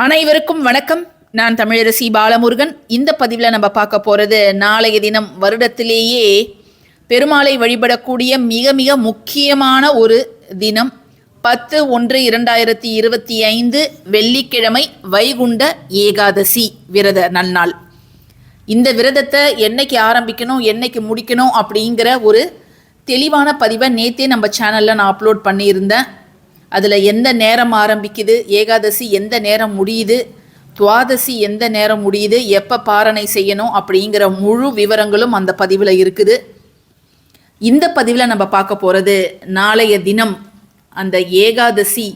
அனைவருக்கும் வணக்கம். நான் தமிழரசி பாலமுருகன். இந்த பதிவில் நம்ம பார்க்க போகிறது நாளைய தினம் வருடத்திலேயே பெருமாளை வழிபடக்கூடிய மிக மிக முக்கியமான ஒரு தினம். பத்து ஒன்று இரண்டாயிரத்தி இருபத்தி ஐந்து வெள்ளிக்கிழமை வைகுண்ட ஏகாதசி விரத நன்னாள். இந்த விரதத்தை என்னைக்கு ஆரம்பிக்கணும் என்னைக்கு முடிக்கணும் அப்படிங்கிற ஒரு தெளிவான பதிவை நேத்தே நம்ம சேனலில் நான் அப்லோட் பண்ணியிருந்தேன். அதில் எந்த நேரம் ஆரம்பிக்குது? ஏகாதசி எந்த நேரம் முடியுது? துவாதசி எந்த நேரம் முடியுது? எப்போ பாரணை செய்யணும்? அப்படிங்கிற முழு விவரங்களும் அந்த பதிவில் இருக்குது. இந்த பதிவில் நம்ம பார்க்க போகிறது நாளைய தினம் அந்த ஏகாதசி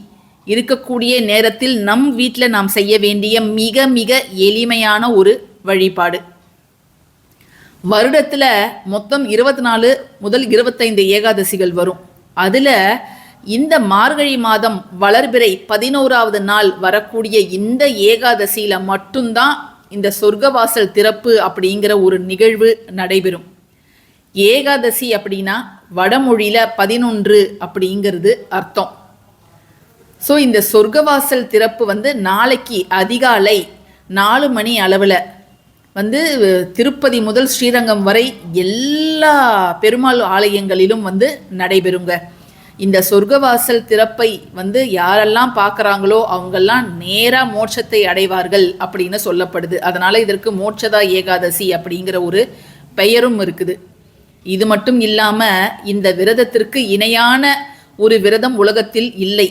இருக்கக்கூடிய நேரத்தில் நம் வீட்டில் நாம் செய்ய வேண்டிய மிக மிக எளிமையான ஒரு வழிபாடு. வருடத்தில் மொத்தம் இருபத்தி நாலு முதல் இருபத்தைந்து ஏகாதசிகள் வரும். அதில் இந்த மார்கழி மாதம் வளர்பிறை பதினோராவது நாள் வரக்கூடிய இந்த ஏகாதசியில் மட்டும்தான் இந்த சொர்க்கவாசல் திறப்பு அப்படிங்கிற ஒரு நிகழ்வு நடைபெறும். ஏகாதசி அப்படின்னா வடமொழியில் பதினொன்று அப்படிங்கிறது அர்த்தம். ஸோ இந்த சொர்க்கவாசல் திறப்பு வந்து நாளைக்கு அதிகாலை நாலு மணி அளவில் வந்து திருப்பதி முதல் ஸ்ரீரங்கம் வரை எல்லா பெருமாள் ஆலயங்களிலும் வந்து நடைபெறுங்க. இந்த சொர்க்கவாசல் திறப்பை வந்து யாரெல்லாம் பார்க்குறாங்களோ அவங்கெல்லாம் நேராக மோட்சத்தை அடைவார்கள் அப்படின்னு சொல்லப்படுது. அதனால் இதற்கு மோட்சதா ஏகாதசி அப்படிங்கிற ஒரு பெயரும் இருக்குது. இது மட்டும் இல்லாமல் இந்த விரதத்திற்கு இணையான ஒரு விரதம் உலகத்தில் இல்லை.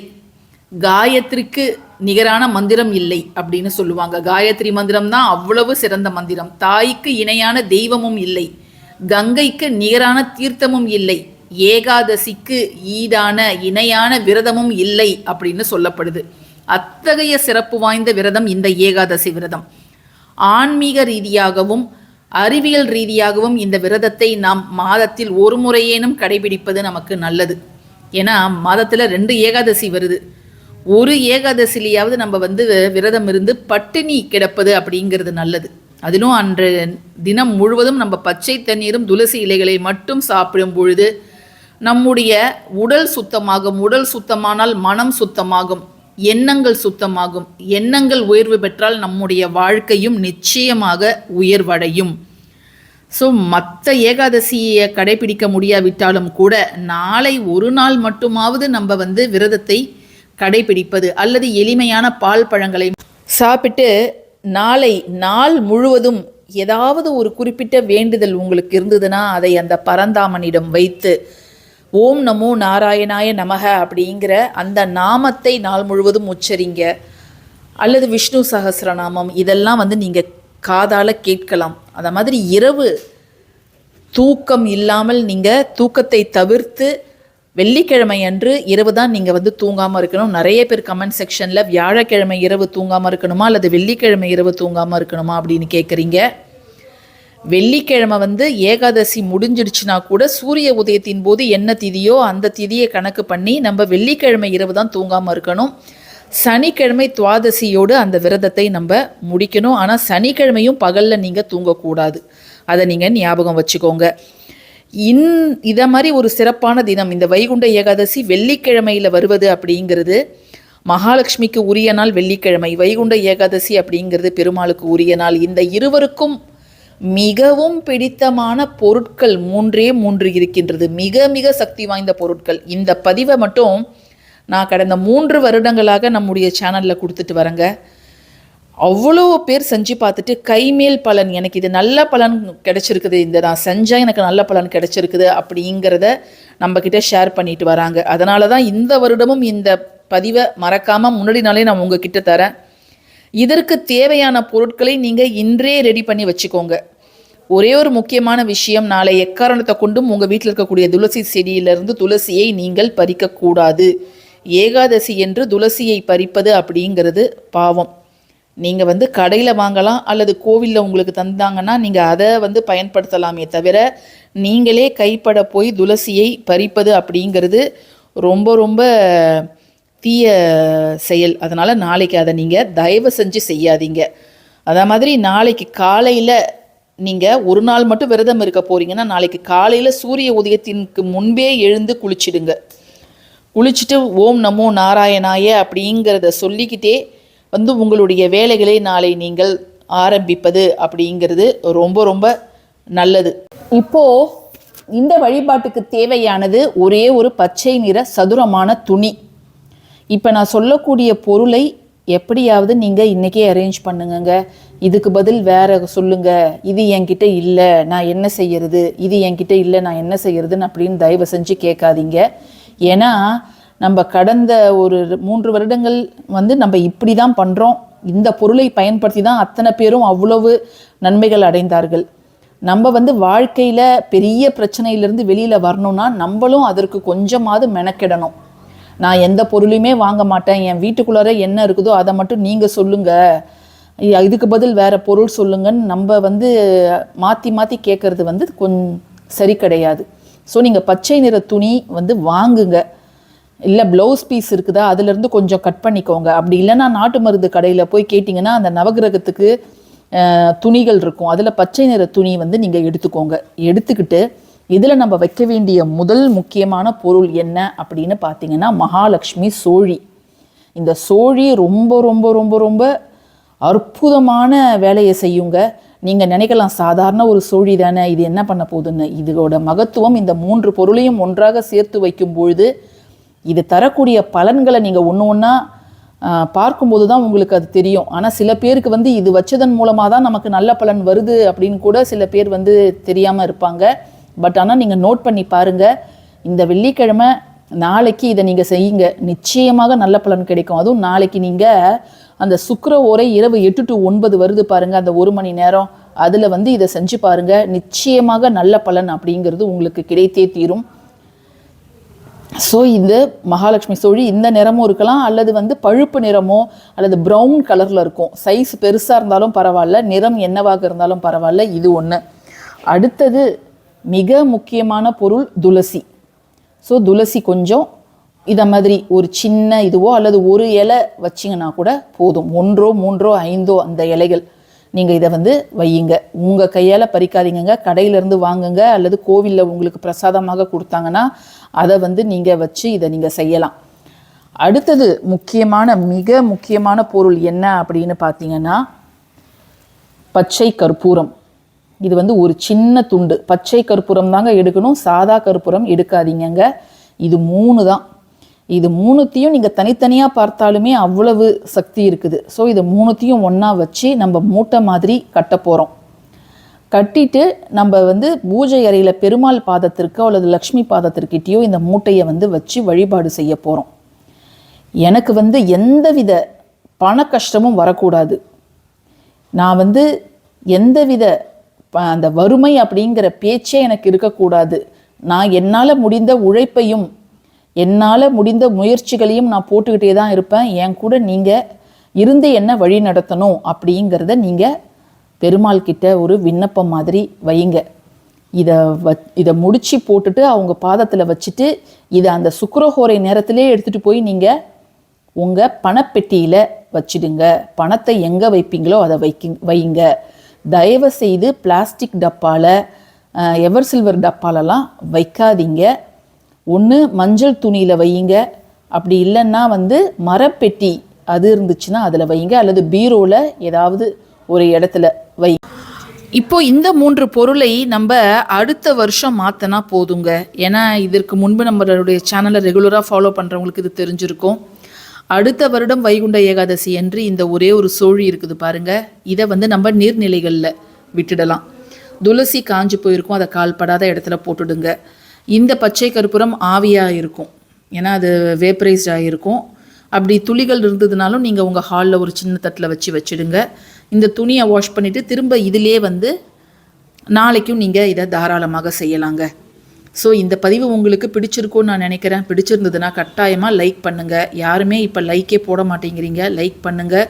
காயத்ரிக்கு நிகரான மந்திரம் இல்லை அப்படின்னு சொல்லுவாங்க. காயத்ரி மந்திரம் தான் அவ்வளவு சிறந்த மந்திரம். தாய்க்கு இணையான தெய்வமும் இல்லை. கங்கைக்கு நிகரான தீர்த்தமும் இல்லை. ஏகாதசிக்கு ஈடான இணையான விரதமும் இல்லை அப்படின்னு சொல்லப்படுது. அத்தகைய சிறப்பு வாய்ந்த விரதம் இந்த ஏகாதசி விரதம். ஆன்மீக ரீதியாகவும் அறிவியல் ரீதியாகவும் இந்த விரதத்தை நாம் மாதத்தில் ஒரு முறையேனும் கடைபிடிப்பது நமக்கு நல்லது. ஏன்னா மாதத்தில் ரெண்டு ஏகாதசி வருது. ஒரு ஏகாதசிலையாவது நம்ம வந்து விரதம் இருந்து பட்டினி கிடப்பது அப்படிங்கிறது நல்லது. அதிலும் அன்று தினம் முழுவதும் நம்ம பச்சை தண்ணீரும் துளசி இலைகளை மட்டும் சாப்பிடும் பொழுது நம்முடைய உடல் சுத்தமாகும். உடல் சுத்தமானால் மனம் சுத்தமாகும். எண்ணங்கள் சுத்தமாகும். எண்ணங்கள் உயர்வு பெற்றால் நம்முடைய வாழ்க்கையும் நிச்சயமாக உயர்வடையும். ஸோ மற்ற ஏகாதசியை கடைபிடிக்க முடியாவிட்டாலும் கூட நாளை ஒரு நாள் மட்டுமாவது நம்ம வந்து விரதத்தை கடைபிடிப்பது அல்லது எளிமையான பால் பழங்களை சாப்பிட்டு நாளை நாள் முழுவதும் ஏதாவது ஒரு குறிப்பிட்ட வேண்டுதல் உங்களுக்கு இருந்ததுன்னா அதை அந்த பரந்தாமனிடம் வைத்து ஓம் நமோ நாராயணாய நமக அப்படிங்கிற அந்த நாமத்தை நாள் முழுவதும் உச்சரிங்க. அல்லது விஷ்ணு சகசிரநாமம் இதெல்லாம் வந்து நீங்கள் காதால் கேட்கலாம். அந்த மாதிரி இரவு தூக்கம் இல்லாமல் நீங்கள் தூக்கத்தை தவிர்த்து வெள்ளிக்கிழமை அன்று இரவு தான் நீங்கள் வந்து தூங்காமல் இருக்கணும். நிறைய பேர் கமெண்ட் செக்ஷனில் வியாழக்கிழமை இரவு தூங்காமல் இருக்கணுமா? அல்லது வெள்ளிக்கிழமை இரவு தூங்காமல் இருக்கணுமா அப்படின்னு கேட்குறீங்க வெள்ளிக்கிழமை வந்து ஏகாதசி முடிஞ்சிடுச்சுன்னா கூட சூரிய உதயத்தின் போது என்ன திதியோ அந்த திதியை கணக்கு பண்ணி நம்ம வெள்ளிக்கிழமை இரவு தான் தூங்காமல் இருக்கணும். சனிக்கிழமை துவாதசியோடு அந்த விரதத்தை நம்ம முடிக்கணும். ஆனால் சனிக்கிழமையும் பகலில் நீங்கள் தூங்கக்கூடாது. அதை நீங்கள் ஞாபகம் வச்சுக்கோங்க. இன் இதை மாதிரி ஒரு சிறப்பான தினம் இந்த வைகுண்ட ஏகாதசி வெள்ளிக்கிழமையில் வருவது அப்படிங்கிறது மகாலட்சுமிக்கு உரிய நாள் வெள்ளிக்கிழமை வைகுண்ட ஏகாதசி அப்படிங்கிறது பெருமாளுக்கு உரிய நாள். இந்த இருவருக்கும் மிகவும் பிடித்தமான பொருட்கள் மூன்றே மூன்று இருக்கின்றது. மிக மிக சக்தி வாய்ந்த பொருட்கள். இந்த பதிவை மட்டும் நான் கடந்த மூன்று வருடங்களாக நம்முடைய சேனலில் கொடுத்துட்டு வரேங்க. அவ்வளோ பேர் செஞ்சு பார்த்துட்டு கைமேல் பலன் எனக்கு இது நல்ல பலன் கிடச்சிருக்குது இந்த நான் செஞ்சால் எனக்கு நல்ல பலன் கிடச்சிருக்குது அப்படிங்கிறத நம்மக்கிட்ட ஷேர் பண்ணிட்டு வராங்க. அதனால தான் இந்த வருடமும் இந்த பதிவை மறக்காமல் முன்னாடி நாளே நான் உங்ககிட்ட தரேன். இதற்கு தேவையான பொருட்களை நீங்கள் இன்றே ரெடி பண்ணி வச்சுக்கோங்க. ஒரே ஒரு முக்கியமான விஷயம் நாளை எக்காரணத்தை கொண்டும் உங்கள் வீட்டில் இருக்கக்கூடிய துளசி செடியிலிருந்து துளசியை நீங்கள் பறிக்கக்கூடாது. ஏகாதசி என்று துளசியை பறிப்பது அப்படிங்கிறது பாவம். நீங்கள் வந்து கடையில் வாங்கலாம் அல்லது கோவிலில் உங்களுக்கு தந்தாங்கன்னா நீங்கள் அதை வந்து பயன்படுத்தலாமே தவிர நீங்களே கைப்பட போய் துளசியை பறிப்பது அப்படிங்கிறது ரொம்ப ரொம்ப தீய செயல். அதனால் நாளைக்கு அதை நீங்கள் தயவு செஞ்சு செய்யாதீங்க. அதே மாதிரி நாளைக்கு காலையில் நீங்கள் ஒரு நாள் மட்டும் விரதம் இருக்க போகிறீங்கன்னா நாளைக்கு காலையில் சூரிய உதயத்திற்கு முன்பே எழுந்து குளிச்சிடுங்க. குளிச்சுட்டு ஓம் நமோ நாராயணாய அப்படிங்கிறத சொல்லிக்கிட்டே வந்து உங்களுடைய வேலைகளை நாளை நீங்கள் ஆரம்பிப்பது அப்படிங்கிறது ரொம்ப ரொம்ப நல்லது. இப்போ இந்த வழிபாட்டுக்கு தேவையானது ஒரே ஒரு பச்சை நிற சதுரமான துணி. இப்போ நான் சொல்லக்கூடிய பொருளை எப்படியாவது நீங்கள் இன்றைக்கே அரேஞ்ச் பண்ணுங்கங்க. இதுக்கு பதில் வேற சொல்லுங்க. இது என்கிட்ட இல்லை நான் என்ன செய்யறது? இது என்கிட்ட இல்லை நான் என்ன செய்யறதுன்னு அப்படின்னு தயவு செஞ்சு கேட்காதீங்க. ஏன்னா நம்ம கடந்த ஒரு மூன்று வருடங்கள் வந்து நம்ம இப்படி தான் பண்ணுறோம் இந்த பொருளை பயன்படுத்தி தான் அத்தனை பேரும் அவ்வளவு நன்மைகள் அடைந்தார்கள். நம்ம வந்து வாழ்க்கையில் பெரிய பிரச்சனையிலேருந்து வெளியில் வரணும்னா நம்மளும் அதற்கு கொஞ்சமாவது மெனக்கெடணும். நான் எந்த பொருளையுமே வாங்க மாட்டேன். என் வீட்டுக்குள்ளார என்ன இருக்குதோ அதை மட்டும் நீங்கள் சொல்லுங்கள் இதுக்கு பதில் வேறு பொருள் சொல்லுங்கன்னு நம்ம வந்து மாற்றி மாற்றி கேட்குறது வந்து கொஞ்சம் சரி கிடையாது. ஸோ நீங்கள் பச்சை நிற துணி வந்து வாங்குங்க. இல்லை ப்ளவுஸ் பீஸ் இருக்குதா அதுலேருந்து கொஞ்சம் கட் பண்ணிக்கோங்க. அப்படி இல்லைன்னா நாட்டு மருந்து கடையில் போய் கேட்டிங்கன்னா அந்த நவகிரகத்துக்கு துணிகள் இருக்கும். அதில் பச்சை நிற துணி வந்து நீங்கள் எடுத்துக்கோங்க. எடுத்துக்கிட்டு இதில் நம்ம வைக்க வேண்டிய முதல் முக்கியமான பொருள் என்ன அப்படின்னு பார்த்தீங்கன்னா மகாலட்சுமி சோழி. இந்த சோழி ரொம்ப ரொம்ப ரொம்ப ரொம்ப அற்புதமான வேலையை செய்யுங்க. நீங்கள் நினைக்கலாம் சாதாரண ஒரு சோழி தானே இது என்ன பண்ண போகுதுன்னு. இதோட மகத்துவம் இந்த மூன்று பொருளையும் ஒன்றாக சேர்த்து வைக்கும் பொழுது இது தரக்கூடிய பலன்களை நீங்கள் ஒன்று ஒன்றா பார்க்கும்போது தான் உங்களுக்கு அது தெரியும். ஆனால் சில பேருக்கு வந்து இது வச்சதன் மூலமாக தான் நமக்கு நல்ல பலன் வருது அப்படின்னு கூட சில பேர் வந்து தெரியாமல் இருப்பாங்க. பட் ஆனால் நீங்கள் நோட் பண்ணி பாருங்கள் இந்த வெள்ளிக்கிழமை நாளைக்கு இதை நீங்கள் செய்யுங்க. நிச்சயமாக நல்ல பலன் கிடைக்கும். அதுவும் நாளைக்கு நீங்கள் அந்த சுக்கிர ஓரை இரவு எட்டு டு ஒன்பது வருது பாருங்கள் அந்த ஒரு மணி நேரம். அதில் வந்து இதை செஞ்சு பாருங்கள் நிச்சயமாக நல்ல பலன் அப்படிங்கிறது உங்களுக்கு கிடைத்தே தீரும். ஸோ இந்த மகாலட்சுமி சோழி இந்த நிறமும் இருக்கலாம். அல்லது வந்து பழுப்பு நிறமோ அல்லது ப்ரௌன் கலரில் இருக்கும். சைஸ் பெருசாக இருந்தாலும் பரவாயில்ல. நிறம் என்னவாக இருந்தாலும் பரவாயில்ல. இது ஒன்று அடுத்தது மிக முக்கியமான பொருள் துளசி. ஸோ துளசி கொஞ்சம் இதை மாதிரி ஒரு சின்ன இதுவோ அல்லது ஒரு இலை வச்சிங்கன்னா கூட போதும். ஒன்றோ மூன்றோ ஐந்தோ அந்த இலைகள் நீங்கள் இதை வந்து வையுங்க. உங்கள் கையால் பறிக்காதீங்கங்க. கடையிலேருந்து வாங்குங்க. அல்லது கோவிலில் உங்களுக்கு பிரசாதமாக கொடுத்தாங்கன்னா அதை வந்து நீங்கள் வச்சு இதை நீங்கள் செய்யலாம். அடுத்தது முக்கியமான மிக முக்கியமான பொருள் என்ன அப்படின்னு பார்த்தீங்கன்னா பச்சை கற்பூரம். இது வந்து ஒரு சின்ன துண்டு. பச்சை கற்பூரம் தாங்க எடுக்கணும். சாதா கற்பூரம் எடுக்காதீங்கங்க. இது மூணு தான். இது மூணுத்தையும் நீங்கள் தனித்தனியாக பார்த்தாலுமே அவ்வளவு சக்தி இருக்குது. ஸோ இது மூணுத்தையும் ஒன்றா வச்சு நம்ம மூட்டை மாதிரி கட்ட போகிறோம் கட்டிட்டு நம்ம வந்து பூஜை அறையில் பெருமாள் பாதத்திற்கோ அல்லது லக்ஷ்மி பாதத்திற்கிட்டயோ இந்த மூட்டையை வந்து வச்சு வழிபாடு செய்ய போகிறோம் எனக்கு வந்து எந்தவித பண கஷ்டமும் வரக்கூடாது. நான் வந்து எந்தவித அந்த வறுமை அப்படிங்கிற பேச்சே எனக்கு இருக்கக்கூடாது. நான் என்னால் முடிந்த உழைப்பையும் என்னால் முடிந்த முயற்சிகளையும் நான் போட்டுக்கிட்டே தான் இருப்பேன். என் கூட நீங்கள் இருந்து என்ன வழி நடத்தணும் அப்படிங்கிறத நீங்கள் பெருமாள் கிட்ட ஒரு விண்ணப்பம் மாதிரி வையுங்க இதை வ இதை முடித்து போட்டுட்டு அவங்க பாதத்தில் வச்சுட்டு இதை அந்த சுக்கரஹோரை நேரத்திலே எடுத்துகிட்டு போய் நீங்கள் உங்கள் பணப்பெட்டியில் வச்சிடுங்க. பணத்தை எங்கே வைப்பீங்களோ அதை வைக்கி வையுங்க தயவு செய்து பிளாஸ்டிக் டப்பாவில் எவர் சில்வர் டப்பாலலாம் வைக்காதீங்க. ஒன்று மஞ்சள் துணியில் வையுங்க. அப்படி இல்லைன்னா வந்து மரப்பெட்டி அது இருந்துச்சுன்னா அதில் வையுங்க. அல்லது பீரோவில் ஏதாவது ஒரு இடத்துல வை. இப்போ இந்த மூன்று பொருளை நம்ம அடுத்த வருஷம் மாற்றினா போதுங்க. ஏன்னா இதற்கு முன்பு நம்மளுடைய சேனலை ரெகுலராக ஃபாலோ பண்ணுறவங்களுக்கு இது தெரிஞ்சிருக்கும். அடுத்த வருடம் வைகுண்ட ஏகாதசி என்று இந்த ஒரே ஒரு சோழி இருக்குது பாருங்க. இதை வந்து நம்ம நீர்நிலைகளில் விட்டுடலாம். துளசி காஞ்சு போயிருக்கும் அதை கால்படாத இடத்துல போட்டுடுங்க. இந்த பச்சை கற்பூரம் ஆவியாக இருக்கும். ஏன்னா அது வேப்பரைஸ்ட் ஆகிருக்கும் அப்படி துளிகள் இருந்ததுனாலும் நீங்கள் உங்கள் ஹாலில் ஒரு சின்ன தட்டில் வச்சு வச்சிடுங்க. இந்த துணியை வாஷ் பண்ணிவிட்டு திரும்ப இதிலே வந்து நாளைக்கும் நீங்கள் இதை தாராளமாக செய்யலாங்க. ஸோ இந்த பதிவு உங்களுக்கு பிடிச்சிருக்கும்னு நான் நினைக்கிறேன். பிடிச்சிருந்ததுன்னா கட்டாயமாக லைக் பண்ணுங்கள் யாருமே இப்போ லைக்கே போட மாட்டேங்கிறீங்க. லைக் பண்ணுங்கள்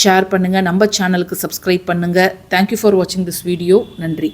ஷேர் பண்ணுங்கள் நம்ம சேனலுக்கு சப்ஸ்கிரைப் பண்ணுங்கள் தேங்க்யூ ஃபார் வாட்சிங் திஸ் வீடியோ நன்றி.